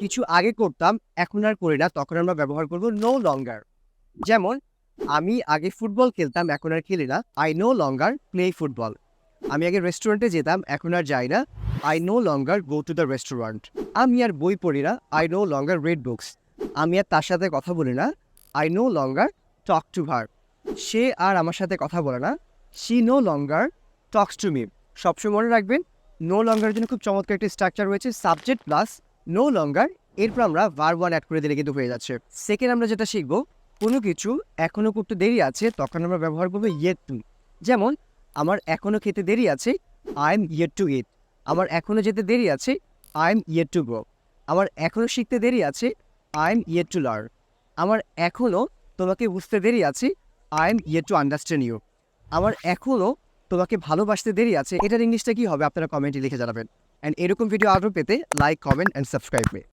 কিছু আগে করতাম, এখন আর করি না, তখন আমরা ব্যবহার করব নো লঙ্গার যেমন, আমি আগে ফুটবল খেলতাম, এখন আর খেলি না। I no longer play football আমি আগে রেস্টুরেন্টে যেতাম, এখন আর যাই না। I no longer go to the restaurant আমি আর বই পড়ি না। I no longer read books আমি আর তার সাথে কথা বলি না। I no longer talk to her সে আর আমার সাথে কথা বলে না। She no longer talks to me সবসময় মনে রাখবেন নো লঙ্গার জন্য খুব চমৎকার একটি স্ট্রাকচার রয়েছে। সাবজেক্ট প্লাস নো লঙ্গার এরপর আমরা বার ওয়ান অ্যাড করে দিলে কিন্তু হয়ে যাচ্ছে। সেকেন্ড আমরা যেটা শিখব, কোনো কিছু এখনও করতে দেরি আছে, তখন আমরা ব্যবহার করব ইয়েট টু যেমন, আমার এখনও খেতে দেরি আছে I am yet to eat আমার এখনও যেতে দেরি আছে I am yet to grow আমার এখনও শিখতে দেরি আছে I am yet to learn আমার এখনও তোমাকে বুঝতে দেরি আছে I am yet to understand you আমার এখনও তোমাকে ভালোবাসতে দেরি আছে, এটার ইংলিশটা কি হবে? আপনারা কমেন্টে লিখে জানাবেন। অ্যান্ড এরকম ভিডিও আরও পেতে like comment and subscribe me